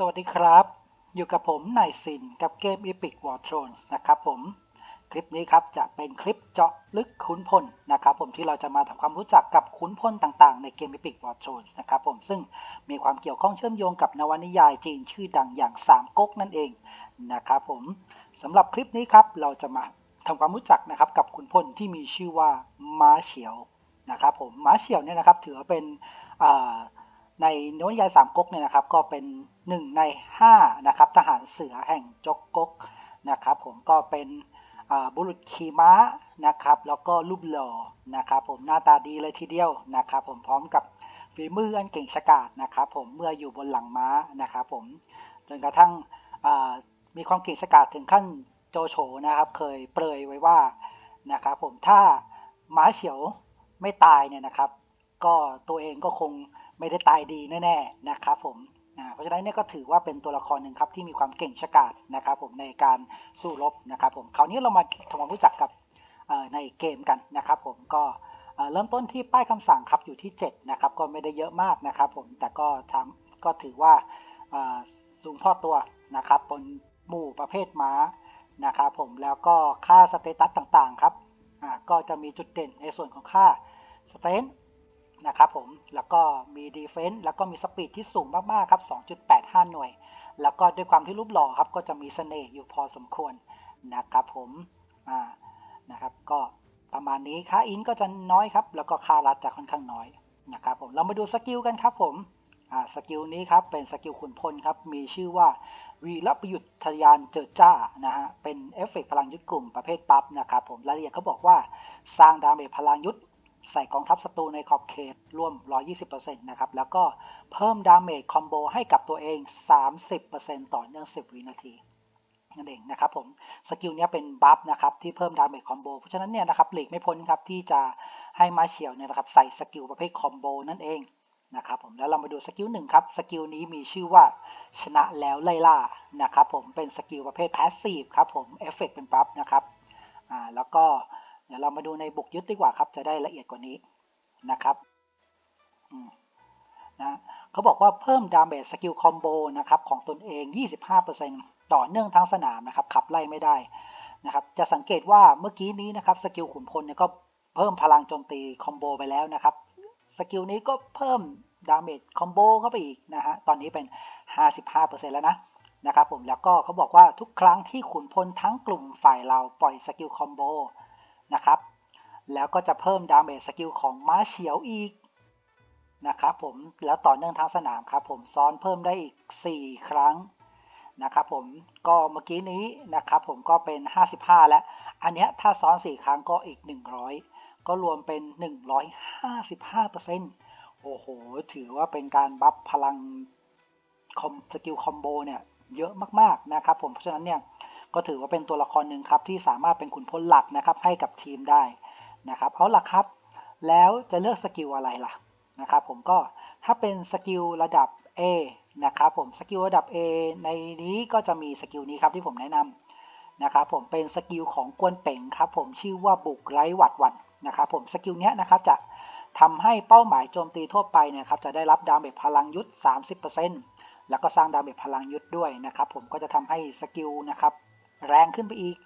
สวัสดีครับ อยู่กับผมนายซินกับเกม Epic War Thrones นะครับผม คลิปนี้ครับจะเป็นคลิปเจาะลึกขุนพลนะครับผมที่เราจะมาทำความรู้จักกับขุนพลต่างๆ ในเกม Epic War Thrones นะครับผมซึ่งมีความเกี่ยวข้องเชื่อมโยงกับนวนิยายจีนชื่อดังอย่างสามก๊กนั่นเองนะครับผมสำหรับคลิปนี้ครับเราจะมาทำความรู้จักนะครับกับขุนพลที่มีชื่อว่าม้าเฉียวนะครับผมม้าเฉียวเนี่ยนะครับถือว่าเป็นอ่า ในนวนิยายสามก๊กเนี่ยนะครับก็เป็นหนึ่งใน5นะครับทหารเสือแห่งจกก๊กนะครับผมก็เป็นบุรุษขี่ม้านะครับแล้วก็รูปหล่อนะครับผมหน้าตาดีเลยทีเดียวนะครับผมพร้อมกับฝีมืออันเก่งฉกาจนะครับผมเมื่ออยู่บนหลังม้านะครับผมจนกระทั่งมีความเก่งฉกาจถึงขั้นโจโฉนะครับเคยเปรยไว้ว่านะครับผมถ้าม้าเฉียวไม่ตายเนี่ยนะครับ ก็ตัวเองก็คง ไม่ได้ตายดีแน่ๆนะครับผมเพราะฉะนั้นเนี่ยก็ถือว่าเป็นตัวละครหนึ่งครับที่มีความเก่งฉกาจนะครับผมในการสู้รบนะครับผมคราวนี้เรามาทำความรู้จักกับในเกมกันนะครับผมก็เริ่มต้นที่ป้ายคำสั่งครับอยู่ที่7นะครับก็ไม่ได้เยอะมากนะครับผมแต่ก็ทำก็ถือว่าสูงพอตัวนะครับบนหมู่ประเภทม้านะครับผมแล้วก็ค่าสเตตัสต่างๆครับก็จะมีจุดเด่นในส่วนของค่าสเตน นะครับผม แล้วก็มีดีเฟน s ์แล้วก็มีสปีดที่สูงมากๆครับ 2.85 หน่วย แล้วก็ด้วยความที่รูปหล่อครับ ก็จะมีเสน่ห์อยู่พอสมควรนะครับผมอ่านะครับ ก็ประมาณนี้ค่าอินก็จะน้อยครับ แล้วก็ค่ารัดจะค่อนข้างน้อยนะครับผม เรามาดูสกิลกันครับผมอ่าสกิลนี้ครับ เป็นสกิลขุนพลครับ มีชื่อว่าวีรประยุทธ์ทยานเจิดจ้านะฮะ เป็นเอฟเฟกต์พลังยุทธกลุ่มประเภทปั๊บนะครับผม รายละเอียดเขาบอกว่าสร้างดาเมจพลังยุทธ ใส่กองทัพศัตรูในขอบเขตร่วม 120%นะครับ แล้วก็เพิ่มดาเมจคอมโบให้กับตัวเอง 30%ต่อเนื่อง 10 วินาทีนั่นเองนะครับผม สกิลนี้เป็นบัฟนะครับที่เพิ่มดาเมจคอมโบ เพราะฉะนั้นเนี่ยนะครับหลีกไม่พ้นครับที่จะให้มาเฉียวเนี่ยนะครับใส่สกิลประเภทคอมโบนั่นเองนะครับผมแล้วเรามาดูสกิลหนึ่งครับสกิลนี้มีชื่อว่าชนะแล้วไล่ล่านะครับผมเป็นสกิลประเภทพาสซีฟครับผมเอฟเฟกเป็นบัฟนะครับอ่าแล้วก็ เดี๋ยวเรามาดูในบุกยึดดีกว่าครับ จะได้ละเอียดกว่านี้นะครับนะเขาบอกว่าเพิ่มดาเมจสกิลคอมโบนะครับของตนเอง 25%ต่อเนื่องทั้งสนามนะครับขับไล่ไม่ได้นะครับ จะสังเกตว่าเมื่อกี้นี้นะครับสกิลขุนพลเนี่ยก็เพิ่มพลังโจมตีคอมโบไปแล้วนะครับ สกิลนี้ก็เพิ่มดาเมจคอมโบเข้าไปอีกนะฮะ ตอนนี้เป็น 55%แล้วนะนะครับผม แล้วก็เขาบอกว่าทุกครั้งที่ขุนพลทั้งกลุ่มฝ่ายเราปล่อยสกิลคอมโบ นะครับ แล้วก็จะเพิ่มดาเมจสกิลของม้าเฉียวอีกนะครับผมแล้วต่อเนื่องทั้งสนามครับผมซ้อนเพิ่มได้อีก 4 ครั้งนะครับผมก็เมื่อกี้นี้นะครับผมก็เป็น 55 แล้ว อันนี้ถ้าซ้อน 4 ครั้งก็อีก 100 ก็รวมเป็น 155%โอ้โห ถือว่าเป็นการบัฟพลังคอมสกิลคอมโบเนี่ยเยอะมากๆนะครับผมเพราะฉะนั้นเนี่ย ก็ถือว่าเป็นตัวละครหนึ่งครับที่สามารถเป็นขุนพลหลักนะครับให้กับทีมได้นะครับเอาล่ะครับ แล้วจะเลือกสกิลอะไรล่ะนะครับผมก็ถ้าเป็นสกิลระดับ A นะครับผมสกิลระดับ A ในนี้ก็จะมีสกิลนี้ครับที่ผมแนะนำนะครับผมเป็นสกิลของกวนเป่งครับผมชื่อว่าบุกไร้หวัดวันนะครับผมสกิลนี้นะครับจะทำให้เป้าหมายโจมตีทั่วไปเนี่ยครับจะได้รับดาเมจพลังยุทธ30%แล้วก็สร้างดาเมจพลังยุทธด้วยนะครับผมก็จะทำให้สกิลนะครับ แรงขึ้นไปอีก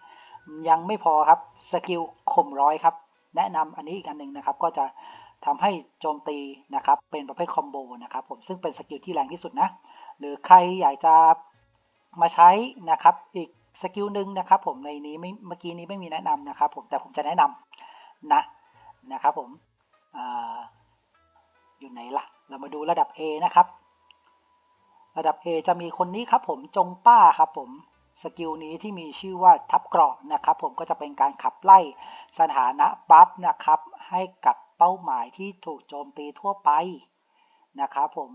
ยังไม่พอครับสกิลข่มร้อยครับ แนะนำอันนี้อีกอันหนึ่งนะครับ ก็จะทำให้โจมตีนะครับ เป็นประเภทคอมโบนะครับ ผมซึ่งเป็นสกิลที่แรงที่สุดนะ หรือใครอยากจะมาใช้นะครับ อีกสกิลหนึ่งนะครับผมในนี้ไม่เมื่อกี้นี้ไม่มีแนะนำนะครับ ผมแต่ผมจะแนะนำนะนะครับผมออยู่ไหนล่ะ เรามาดูระดับ A นะครับ ระดับ A จะมีคนนี้ครับผมจงป้าครับผม สกิลนี้ที่มีชื่อว่าทับเกราะนะครับ ผมก็จะเป็นการขับไล่สถานะบัฟนะครับ ให้กับเป้าหมายที่ถูกโจมตีทั่วไปนะครับผม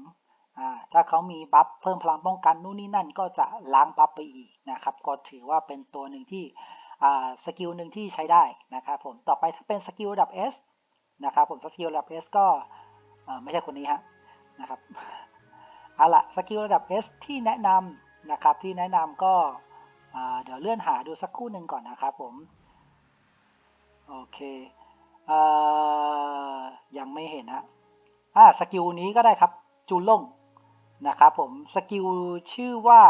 ถ้าเขามีบัฟเพิ่มพลังป้องกันนู่นนี่นั่นก็จะล้างบัฟไปอีกนะครับ ก็ถือว่าเป็นตัวหนึ่งที่สกิลหนึ่งที่ใช้ได้นะครับผมต่อไปถ้าเป็นสกิลระดับ S นะครับผมสกิลระดับ S ก็ไม่ใช่คนนี้ฮะนะครับเอาละสกิลระดับ S ที่แนะนำนะครับที่แนะนำก็ เดี๋ยวเลื่อนหาดูสักคู่หนึ่งก่อนนะครับผม โอเคอยังไม่เห็นฮะอ่าสกิลนี้ก็ได้ครับ จูล่งนะครับผม สกิลชื่อว่า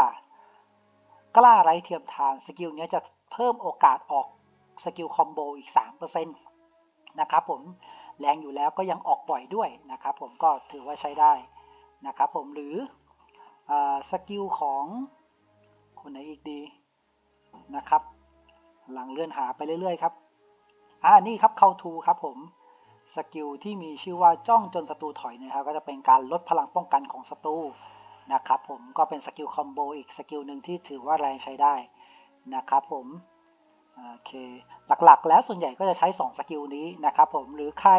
กล้าไร้เทียมทาน สกิลนี้จะเพิ่มโอกาสออกสกิลคอมโบอีก 3%นะครับผม แรงอยู่แล้วก็ยังออกบ่อยด้วยนะครับผมก็ถือว่าใช้ได้นะครับผมหรืออสกิลของคนไหนอีกดี นะครับ หลังเลื่อนหาไปเรื่อยๆครับอ่านี่ครับเข้าทูครับผมสกิลที่มีชื่อว่าจ้องจนศัตรูถอยนะครับ ก็จะเป็นการลดพลังป้องกันของศัตรูนะครับผมก็เป็นสกิลคอมโบอีกสกิลหนึ่งที่ถือว่าแรงใช้ได้นะครับผมโอเคหลักๆ แล้วส่วนใหญ่ก็จะใช้ 2 สกิลนี้นะครับผมหรือใคร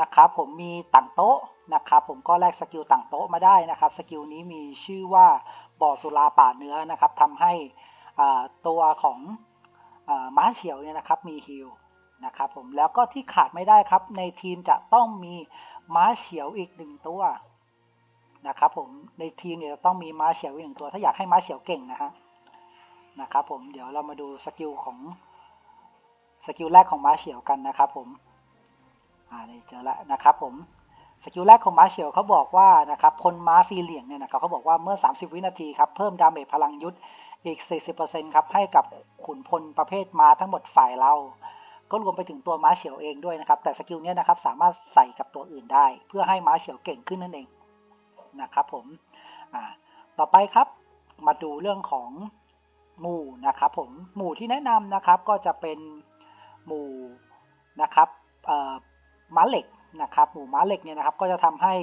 นะครับผมมีต่างโต๊ะนะครับผมก็แลกสกิลต่างโต๊ะมาได้นะครับ สกิลนี้มีชื่อว่าบ่อสุราป่าเนื้อนะครับทำให้ ตัวของม้าเฉียวเนี่ยนะครับมีฮิลนะครับผมแล้วก็ที่ขาดไม่ได้ครับในทีมจะต้องมีม้าเฉียวอีกหนึ่งตัวนะครับผมในทีมเนี่ยจะต้องมีม้าเฉียวอีกหนึ่งตัว ถ้าอยากให้ม้าเฉียวเก่งนะฮะนะครับผมเดี๋ยวเรามาดูสกิลของสกิลแรกของม้าเฉียวกันนะครับผมอ่าเจอล้วนะครับผมสกิลแรกของม้าเฉียวเขาบอกว่านะครับพลม้าสีเหลี่ยงเนี่ยนะครับเขาบอกว่าเมื่อ 30 วินาทีครับเพิ่มดาเมจพลังยุทธ อีก 40%ครับให้กับขุนพลประเภทม้าทั้งหมดฝ่ายเรา ก็รวมไปถึงตัวม้าเฉียวเองด้วยนะครับ แต่สกิลนี้นะครับสามารถใส่กับตัวอื่นได้ เพื่อให้ม้าเฉียวเก่งขึ้นนั่นเองนะครับผมต่อไปครับมาดูเรื่องของหมู่นะครับผมหมู่ที่แนะนำนะครับก็จะเป็นหมู่นะครับม้าเหล็กนะครับหมู่ม้าเหล็กเนี่ยนะครับก็จะทำให้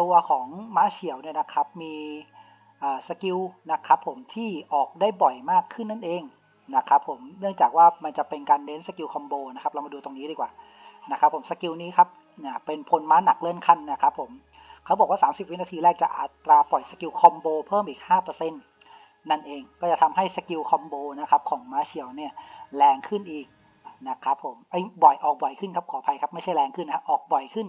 ตัวของม้าเฉียวเนี่ยนะครับมี สกิลนะครับผมที่ออกได้บ่อยมากขึ้นนั่นเองนะครับผมเนื่องจากว่ามันจะเป็นการเน้นสกิลคอมโบนะครับเรามาดูตรงนี้ดีกว่านะครับผมสกิลนี้ครับเนี่ยเป็นพลม้าหนักเลื่อนขั้นนะครับผมเขาบอกว่า 30 วินาทีแรกจะอัตราปล่อยสกิลคอมโบเพิ่มอีก 5%นั่นเองก็จะทำให้สกิลคอมโบนะครับของม้าเชียวเนี่ยแรงขึ้นอีกนะครับผมไอ้บ่อยออกบ่อยขึ้นครับขออภัยครับไม่ใช่แรงขึ้นนะออกบ่อยขึ้น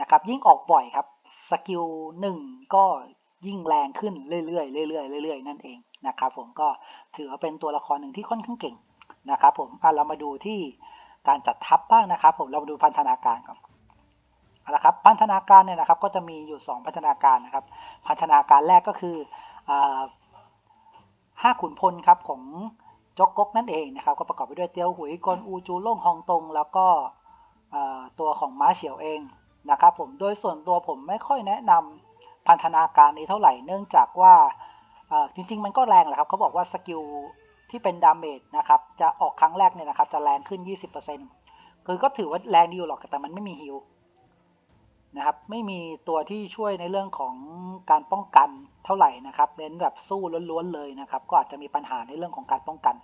นะครับยิ่งออกบ่อยครับสกิลหนึ่งก็ ยิ่งแรงขึ้นเรื่อยๆเรื่อยๆเรื่อยๆนั่นเองนะครับผมก็ถือว่าเป็นตัวละครหนึ่งที่ค่อนข้างเก่งนะครับผมเรามาดูที่การจัดทัพบ้างนะครับ ผมเรามาดูพันธนาการก่อนเอาละครับพันธนาการเนี่ยนะครับก็จะมีอยู่ 2 พันธนาการนะครับ พันธนาการแรกก็คือห้าขุนพลครับของจกกกนั่นเองนะครับ ก็ประกอบไปด้วยเตียวหุยกอนอูจูล่งฮองตง แล้วก็ตัวของม้าเฉียวเองนะครับผมโดยส่วนตัวผมไม่ค่อยแนะนำ พันธนาการนี้เท่าไหร่เนื่องจากว่าจริง ๆ มันก็แรงแหละครับเขาบอกว่าสกิลที่เป็นดาเมจนะครับจะออกครั้งแรกเนี่ยนะครับจะแรงขึ้น 20%คือก็ถือว่าแรงดีอยู่หรอกแต่มันไม่มีฮิลนะครับไม่มีตัวที่ช่วยในเรื่องของการป้องกันเท่าไหร่นะครับเน้นแบบสู้ล้วนๆเลยนะครับ ก็อาจจะมีปัญหาในเรื่องของการป้องกัน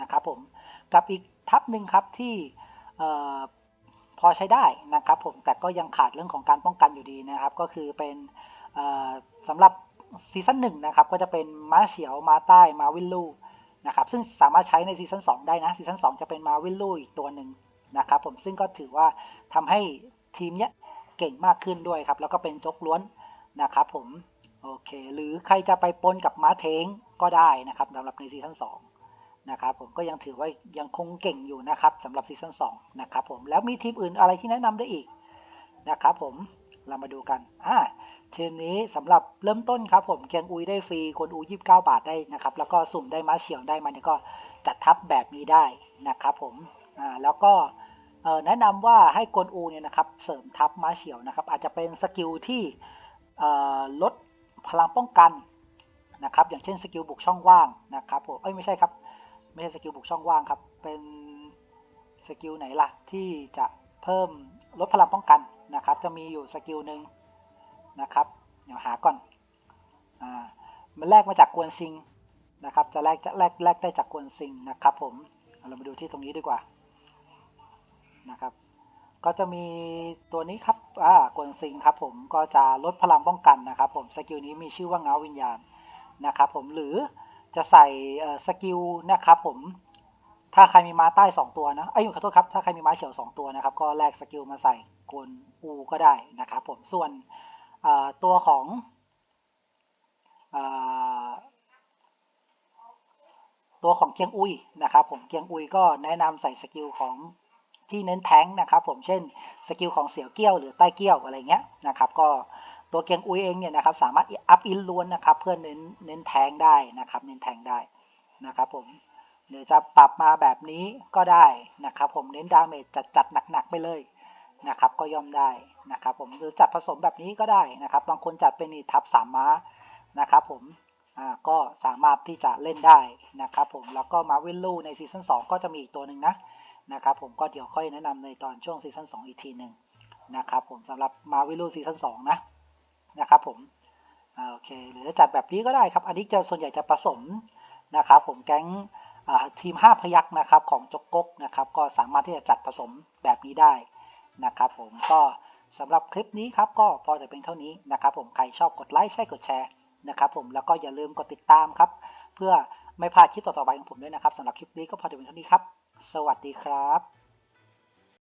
นะครับผมกับอีกทัพหนึ่งครับที่ พอใช้ได้นะครับผมแต่ก็ยังขาดเรื่องของการป้องกันอยู่ดีนะครับ ก็คือเป็นสำหรับซีซั่นหนึ่งนะครับก็จะเป็นม้าเฉียวม้าใต้มาวิลลูนะครับซึ่งสามารถใช้ในซีซั่น2ได้นะซีซั่น2จะเป็นมาวิลลูอีกตัวหนึ่งนะครับผมซึ่งก็ถือว่าทำให้ทีมเนี้ยเก่งมากขึ้นด้วยครับ แล้วก็เป็นจกล้วนนะครับผมโอเค หรือใครจะไปปนกับม้าเทงก็ได้นะครับสำหรับในซีซั่น2 นะครับผมก็ยังถือว่ายังคงเก่งอยู่นะครับสำหรับซีซั่น2นะครับผมแล้วมีทีมอื่นอะไรที่แนะนำได้อีกนะครับผมเรามาดูกันอ่าทีมนี้สำหรับเริ่มต้นครับผมเกียงอุยได้ฟรีคนอู29 บาทได้นะครับแล้วก็สุ่มได้ม้าเฉียวได้มาเนี่ยก็จัดทับแบบนี้ได้นะครับผมอ่าแล้วก็แนะนำว่าให้กลอูเนี่ยนะครับเสริมทับม้าเฉียวนะครับอาจจะเป็นสกิลที่ลดพลังป้องกันนะครับอย่างเช่นสกิลบุกช่องว่างนะครับผมเอ้ยไม่ใช่ครับ ไม่ใช่สกิลบุกช่องว่างครับ เป็นสกิลไหนล่ะ ที่จะเพิ่มลดพลังป้องกันนะครับ จะมีอยู่สกิลหนึ่งนะครับ เดี๋ยวหาก่อนอ่ามันแลกมาจากกวนซิงนะครับ จะแลกจะแลกแลกได้จากกวนซิงนะครับ ผมเรามาดูที่ตรงนี้ดีกว่านะครับ ก็จะมีตัวนี้ครับอ่ากวนซิงครับ ผมก็จะลดพลังป้องกันนะครับ ผมสกิลนี้มีชื่อว่าเงาวิญญาณนะครับ ผมหรือ จะใส่สกิลนะครับผมถ้าใครมีม้าใต้ 2 ตัวนะไอ้ขอโทษครับถ้าใครมีม้าเฉียว 2 ตัวนะครับ ก็แลกสกิลมาใส่กวนอูก็ได้นะครับผมส่วนตัวของตัวของเกียงอุยนะครับผมเกียงอุยก็แนะนำใส่สกิลของที่เน้นแท้งนะครับผมเช่นสกิลของเสี่ยวเกี้ยวหรือใต้เกี้ยวอะไรเงี้ยนะครับก็ ตัวเกียงอุยเองเนี่ยนะครับสามารถอัพอินล้วนนะครับเพื่อเน้นเน้นแทงได้นะครับเน้นแทงได้นะครับผมหรือจะปรับมาแบบนี้ก็ได้นะครับผมเน้นดาเมจจัดจัดหนักๆไปเลยนะครับก็ย่อมได้นะครับผมหรือจัดผสมแบบนี้ก็ได้นะครับ บางคนจัดเป็นทับสามม้านะครับผมอ่าก็สามารถที่จะเล่นได้นะครับผมแล้วก็มาวินลูในซีซั่น2ก็จะมีอีกตัวหนึ่งนะนะครับผมก็เดี๋ยวค่อยแนะนำในตอนช่วงซีซั่น2อีกทีหนึ่งนะครับผมสำหรับมาวินลูซีซั่น2นะ นะครับผมโอเคหรือจัดแบบนี้ก็ได้ครับ อันนี้จะส่วนใหญ่จะผสมนะครับผมแก๊งทีม5พยักนะครับของจกกกนะครับก็สามารถที่จะจัดผสมแบบนี้ได้นะครับผมก็สำหรับคลิปนี้ครับก็พอจะเป็นเท่านี้นะครับผมใครชอบกดไลค์ใช่กดแชร์นะครับผมแล้วก็อย่าลืมกดติดตามครับ เพื่อไม่พลาดคลิปต่อๆไปของผมด้วยนะครับสำหรับคลิปนี้ก็พอจะเป็นเท่านี้ครับ สวัสดีครับ